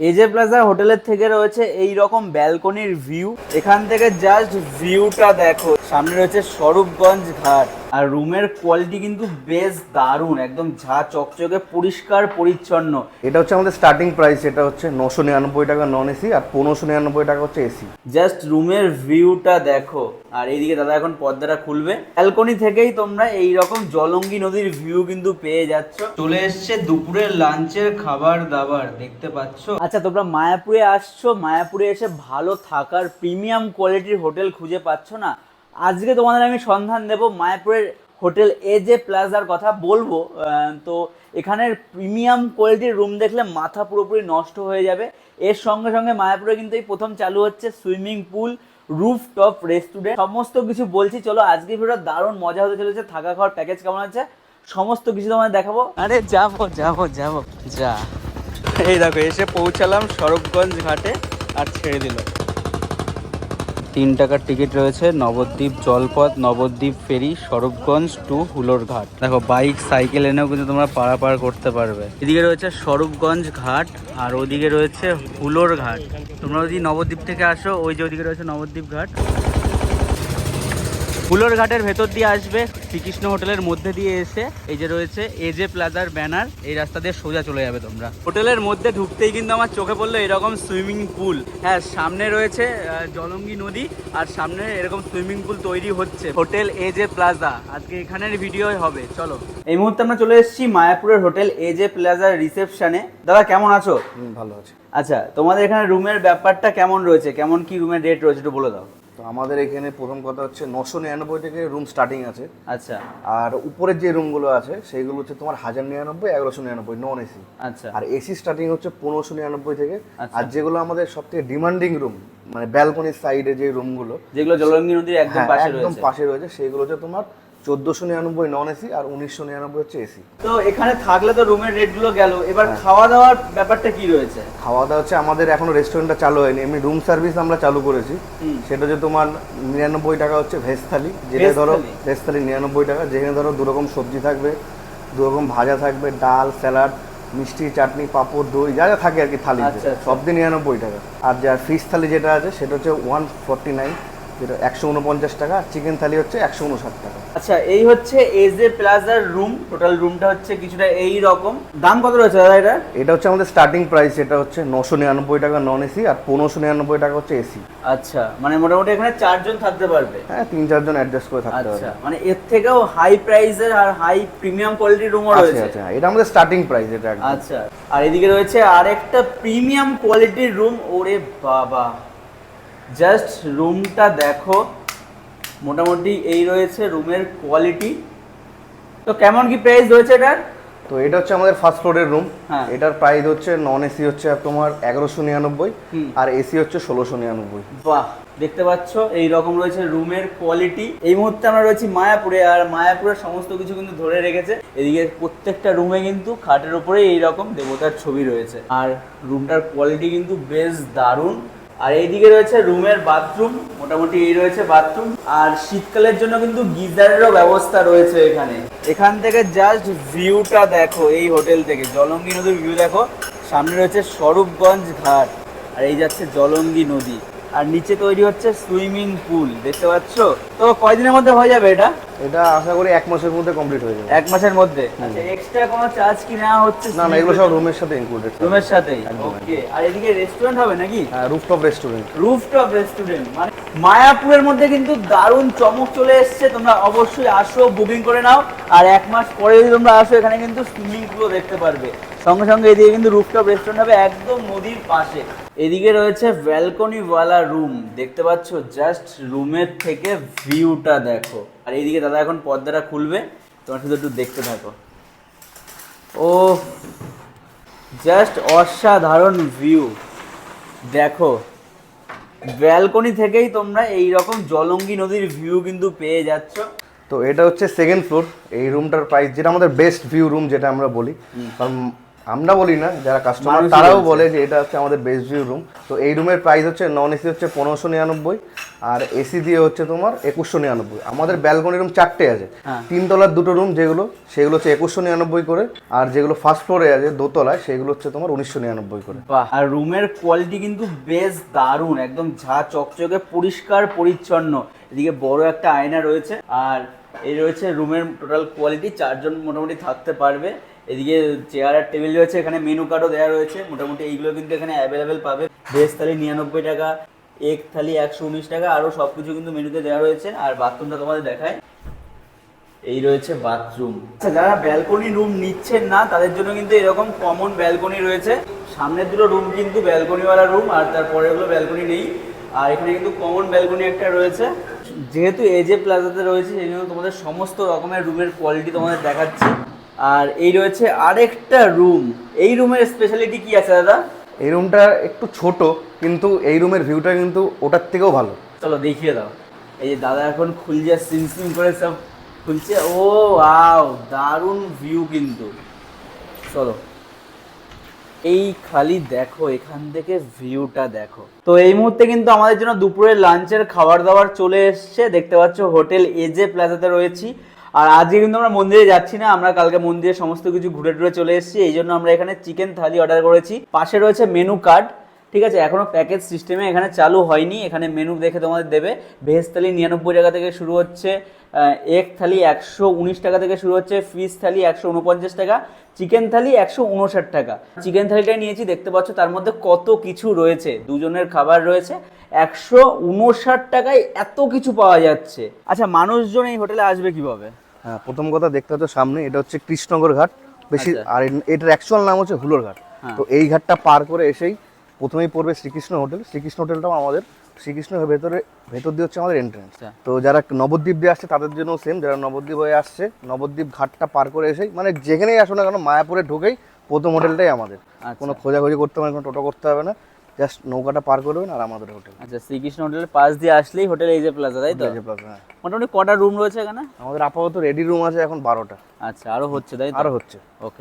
এজে প্লাজা হোটেলের থেকে রয়েছে এই রকম ব্যালকনির ভিউ এখান থেকে জাস্ট ভিউটা দেখো। সামনে রয়েছে স্বরূপগঞ্জ ঘাট। আর রুমের কোয়ালিটি কিন্তু বেশ দারুণ একদম ঝা চকচকে পরিষ্কার পরিচ্ছন্ন। এটা হচ্ছে আমাদের স্টার্টিং প্রাইস এটা হচ্ছে নশো নিরানব্বই টাকা নন এসি আর পনেরোশো নিরানব্বই টাকা হচ্ছে এসি জাস্ট রুমের ভিউটা দেখো। আর এইদিকে দাদা এখন পর্দাটা খুলবে। ব্যালকনি থেকেই তোমরা এই রকম জলঙ্গি নদীর ভিউ কিন্তু পেয়ে যাচ্ছ। চলে এসছে দুপুরের লাঞ্চের খাবার দাবার দেখতে পাচ্ছ? আচ্ছা তোমরা মায়াপুরে আসছো। মায়াপুরে এসে ভালো থাকার প্রিমিয়াম কোয়ালিটির হোটেল খুঁজে পাচ্ছ না? আজকে তোমাদের আমি সন্ধান দেব মায়াপুরের হোটেল এজে প্লাজার কথা বলব। তো এখানের প্রিমিয়াম কোয়ালিটির রুম দেখলে মাথা পুরোপুরি নষ্ট হয়ে যাবে। এর সঙ্গে সঙ্গে মায়াপুরে কিন্তু এই প্রথম চালু হচ্ছে swimming pool roof top restaurant সমস্ত কিছু বলছি। চলো আজকে ভিডিওটা দারুণ মজা হতে চলেছে। থাকা খাওয়ার প্যাকেজ কেমন আছে? সমস্ত কিছু তোমাদের দেখাবো। আরে যাব যাব যাব। যা। এই দেখো এসে পৌঁছালাম সরবগঞ্জ ঘাটে আর ছেড়ে দিল। তিন টাকার টিকিট রয়েছে, নবদ্বীপ জলপথ, নবদ্বীপ ফেরি, স্বরূপগঞ্জ টু হুলোর ঘাট দেখো বাইক সাইকেল এনেও কিন্তু তোমরা পারাপার করতে পারবে। এদিকে রয়েছে স্বরূপগঞ্জ ঘাট, আর ওদিকে রয়েছে হুলোর ঘাট তোমরা যদি নবদ্বীপ থেকে আসো, ওই যে ওদিকে রয়েছে নবদ্বীপ ঘাট। হুলোর ঘাটের ভেতর দিয়ে আসবে শ্রীকৃষ্ণ হোটেলের মধ্যে দিয়ে এসে এই যে রয়েছে এজে প্লাজার ব্যানার এই রাস্তা দিয়ে সোজা চলে যাবে তোমরা। হোটেলের মধ্যে ঢুকতেই কিন্তু আমার চোখে পড়ল এরকম সুইমিং পুল। হ্যাঁ সামনে রয়েছে জলঙ্গি নদী আর সামনে এরকম সুইমিং পুল তৈরি হচ্ছে হোটেল এজে প্লাজা আজকে এখানের ভিডিও হবে চলো। এই মুহূর্তে আমরা চলে এসেছি মায়াপুরের হোটেল এজে প্লাজার রিসেপশনে দাদা কেমন আছো? ভালো আছে। আচ্ছা তোমাদের এখানে রুমের ব্যাপারটা কেমন রয়েছে? কেমন কি রুমের রেট রয়েছে একটু বলে দাও। তো আমাদের এখানে প্রথম কথা হচ্ছে নশো নিরানব্বই থেকে রুম স্টার্টিং আছে। আচ্ছা। আর উপরের যে রুমগুলো আছে সেইগুলো হচ্ছে তোমার হাজার নিরানব্বই এগারোশো নিরানব্বই নন এসি আচ্ছা। আর এসি স্টার্টিং হচ্ছে পনেরোশো নিরানব্বই থেকে। আচ্ছা। আর যেগুলো আমাদের সব থেকে ডিমান্ডিং রুম মানে ব্যালকনির সাইডে যে রুমগুলো যেগুলো জলঙ্গি নদীর একদম হ্যাঁ পাশে রয়েছে। সেগুলো হচ্ছে তোমার চোদ্দোশো নিরানব্বই নন এসি আর উনিশশো নিরানব্বই হচ্ছে এসি তো এখানে থাকলে তো রুমের রেটগুলো গেল। এবার হ্যাঁ। খাওয়া দাওয়ার ব্যাপারটা কি রয়েছে? খাওয়া দাওয়া হচ্ছে আমাদের এখনও রেস্টুরেন্টটা চালু হয়নি। এমনি রুম সার্ভিস আমরা চালু করেছি। সেটা হচ্ছে তোমার নিরানব্বই টাকা হচ্ছে ভেজ থালি যেটা ধরো ভেজ থালি নিরানব্বই টাকা। যেখানে ধরো দু রকম সবজি থাকবে দু রকম ভাজা থাকবে ডাল স্যালাড মিষ্টি চাটনি পাঁপড় দই যা যা থাকে আর কি থালি আচ্ছা, আচ্ছা। সব দিন নিরানব্বই টাকা। আর যা ফিশ থালি যেটা আছে সেটা হচ্ছে ওয়ান ফর্টি নাইন যেটা একশো উনপঞ্চাশ টাকা চিকেন থালি হচ্ছে একশো উনষাট টাকা। আচ্ছা এই হচ্ছে এজে প্লাজার রুম টোটাল রুমটা হচ্ছে কিছুটা এই রকম। দাম কত রয়েছে দাদা এটা এটা হচ্ছে আমাদের স্টার্টিং প্রাইস এটা হচ্ছে নশো নিরানব্বই টাকা নন এসি আর পনেরোশো নিরানব্বই টাকা হচ্ছে এসি আচ্ছা মানে মোটামুটি এখানে চারজন থাকতে পারবে? হ্যাঁ তিন চারজন অ্যাডজাস্ট করে থাকতে আচ্ছা হবে মানে এর থেকেও হাই প্রাইসের আর হাই প্রিমিয়াম কোয়ালিটির রুমও রয়েছে। আচ্ছা এটা আমাদের স্টার্টিং প্রাইস এটা আচ্ছা আর এদিকে রয়েছে আরেকটা প্রিমিয়াম কোয়ালিটির রুম ওরে বাবা। জাস্ট রুমটা দেখো। মোটামুটি এই রয়েছে রুমের কোয়ালিটি। তো কেমন কি প্রাইস রয়েছে এটার? তো এটা হচ্ছে আমাদের ফার্স্ট ফ্লোরের রুম হ্যাঁ। এটার প্রাইস হচ্ছে নন এসি হচ্ছে তোমার এগারোশো নিরানব্বই। আর এসি হচ্ছে ষোলোশো নিরানব্বই। বাহ দেখতে পাচ্ছ এই রকম রয়েছে রুমের কোয়ালিটি এই মুহূর্তে আমরা রয়েছি মায়াপুরে আর মায়াপুরের সমস্ত কিছু কিন্তু ধরে রেখেছে। এদিকে প্রত্যেকটা রুমে কিন্তু খাটের উপরে এই রকম দেবতার ছবি রয়েছে। আর রুমটার কোয়ালিটি কিন্তু বেশ দারুণ। আর এইদিকে রয়েছে রুমের বাথরুম, মোটামুটি এই রয়েছে বাথরুম। আর শীতকালের জন্য কিন্তু গিজারেরও ব্যবস্থা রয়েছে এখানে। এখান থেকে জাস্ট ভিউটা দেখো, এই হোটেল থেকে। জলঙ্গি নদীর ভিউ দেখো। সামনে রয়েছে স্বরূপগঞ্জ ঘাট। আর এই যাচ্ছে জলঙ্গি নদী। আর নিচে তৈরি হচ্ছে সুইমিং পুল দেখতে পাচ্ছ? তো কয়দিনের মধ্যে হয়ে যাবে এটা? এটা আশা করি এক মাসের মধ্যে কমপ্লিট হয়ে যাবে। এক মাসের মধ্যে? আচ্ছা এক্সট্রা কোনো চার্জ কি নেওয়া হচ্ছে না না এগুলো সব রুমের সাথে ইনক্লুডেড রুমের সাথেই? ওকে আর এদিকে রেস্টুরেন্ট হবে নাকি? হ্যাঁ রুফটপ রেস্টুরেন্ট রুফটপ রেস্টুরেন্ট মানে মায়াপুরের মধ্যে কিন্তু দারুণ চমক চলে এসেছে তোমরা অবশ্যই আসো বুকিং করে নাও। আর এক মাস পরে যদি তোমরা আসো এখানে কিন্তু সুইমিং পুলও দেখতে পারবে। সঙ্গে সঙ্গে এদিকে কিন্তু রুফটপ রেস্টুরেন্ট হবে একদম নদীর পাশে। এদিকে রয়েছে ব্যালকনি ওয়ালা রুম দেখতে পাচ্ছ জাস্ট রুমের থেকে ভিউটা দেখো। আর এইদিকে দাদা এখন পর্দাটা খুলবে তোমার শুধু একটু দেখতে থাকো। ও জাস্ট অসাধারণ ভিউ দেখো ব্যালকনি থেকেই তোমরা এই রকম জলঙ্গি নদীর ভিউ কিন্তু পেয়ে যাচ্ছ। তো এটা হচ্ছে সেকেন্ড ফ্লোর এই রুমটার প্রাইস যেটা আমাদের বেস্ট ভিউ রুম যেটা আমরা বলি। কারণ আমরা বলি না যারা কাস্টমার তারাও বলে যে এটা হচ্ছে আমাদের বেস্ট ভিউ রুম তো এই রুমের প্রাইস হচ্ছে নন এসি হচ্ছে পনেরোশো নিরানব্বই আর এসি দিয়ে হচ্ছে তোমার একুশশো নিরানব্বই। আমাদের ব্যালকনি রুম চারটে আছে। হ্যাঁ। তিনতলার দুটো রুম যেগুলো সেগুলো হচ্ছে একুশশো নিরানব্বই করে আর যেগুলো ফার্স্ট ফ্লোরে আছে দোতলায় সেগুলো হচ্ছে তোমার উনিশশো নিরানব্বই করে। আর রুমের কোয়ালিটি কিন্তু বেশ দারুণ একদম ঝা চকচকে পরিষ্কার পরিচ্ছন্ন। এদিকে বড় একটা আয়না রয়েছে আর এই রয়েছে রুমের টোটাল কোয়ালিটি চারজন মোটামুটি থাকতে পারবে। এদিকে চেয়ার আর টেবিল রয়েছে, এখানে মেনু কার্ডও দেওয়া রয়েছে। মোটামুটি এইগুলো কিন্তু এখানে অ্যাভেলেবেল পাবে। ভেজ থালি নিরানব্বই টাকা এক থালি একশো উনিশ টাকা আরও সব কিছু কিন্তু মেনুতে দেওয়া রয়েছে। আর বাথরুমটা তোমাদের দেখায় এই রয়েছে বাথরুম আচ্ছা যারা ব্যালকনি রুম নিচ্ছেন না, তাদের জন্য কিন্তু এরকম কমন ব্যালকনি রয়েছে। সামনের দুটো রুম কিন্তু ব্যালকনিওয়ালা রুম আর তারপরে ব্যালকনি নেই। আর এখানে কিন্তু কমন ব্যালকনি একটা রয়েছে। যেহেতু এজে প্লাজাতে রয়েছে সেই জন্য তোমাদের সমস্ত রকমের রুমের কোয়ালিটি তোমাদের দেখাচ্ছি। আর এই রয়েছে আরেকটা রুম এই রুমের স্পেশালিটি কি আছে দাদা? এই রুমটা একটু ছোট কিন্তু এই রুমের ভিউটা কিন্তু ওটার থেকেও ভালো। চলো দেখিয়ে দাও। এই যে দাদা এখন খুলছে সিম সিম করে সব খুলছে। ও আও দারুণ ভিউ কিন্তু। চলো। এই খালি দেখো, এখান থেকে ভিউটা দেখো। তো এই মুহূর্তে কিন্তু আমাদের জন্য দুপুরের লাঞ্চের খাবার দাবার চলে এসছে। দেখতে পাচ্ছ হোটেল এজে প্লাজাতে রয়েছি। আর আজকে কিন্তু আমরা মন্দিরে যাচ্ছি না, আমরা কালকে মন্দিরে সমস্ত কিছু ঘুরে টুরে চলে এসেছি। এই জন্য আমরা এখানে চিকেন থালি অর্ডার করেছি। পাশে রয়েছে মেনু কার্ড ঠিক আছে এখনও প্যাকেজ সিস্টেমে এখানে চালু হয়নি এখানে মেনু দেখে তোমাদের দেবে। ভেজ থালি নিরানব্বই টাকা থেকে শুরু হচ্ছে এগ থালি একশো উনিশ টাকা থেকে শুরু হচ্ছে ফিশ থালি একশো উনপঞ্চাশ টাকা চিকেন থালি একশো উনষাট টাকা। চিকেন থালিটাই নিয়েছি দেখতে পাচ্ছ তার মধ্যে কত কিছু রয়েছে দুজনের খাবার রয়েছে একশো উনষাট টাকায় এত কিছু পাওয়া যাচ্ছে। আচ্ছা মানুষজন এই হোটেলে আসবে কীভাবে? হ্যাঁ প্রথম কথা দেখতে হচ্ছে সামনে এটা হচ্ছে কৃষ্ণনগর ঘাট বেশি আচ্ছা। আর এটার অ্যাকচুয়াল নাম হচ্ছে হুলোর ঘাট। হ্যাঁ। তো এই ঘাটটা পার করে এসেই প্রথমেই পড়বে শ্রীকৃষ্ণ হোটেল। শ্রীকৃষ্ণ হোটেলটাও আমাদের শ্রীকৃষ্ণের ভেতরে ভেতর দিয়ে হচ্ছে আমাদের এন্ট্রেন্স আচ্ছা। তো যারা নবদ্বীপ দিয়ে আসছে তাদের জন্য সেম যারা নবদ্বীপ হয়ে আসছে নবদ্বীপ ঘাটটা পার করে এসেই মানে যেখানেই আসো না কেন মায়াপুরে ঢুকেই প্রথম হোটেলটাই আমাদের। আচ্ছা। কোনো খোঁজাখুঁজি করতে হবে না কোনো টোটো করতে হবে না জাস্ট নৌকাটা পার করবেন আর আমাদের হোটেল। আচ্ছা শ্রীকৃষ্ণ হোটেলের পাশ দিয়ে আসলেই হোটেল এজে প্লাজা তাই তো? হ্যাঁ। মোটামুটি কটা রুম রয়েছে এখানে? আমাদের আপাতত রেডি রুম আছে এখন বারোটা। আচ্ছা আরও হচ্ছে তাই আরও হচ্ছে। ওকে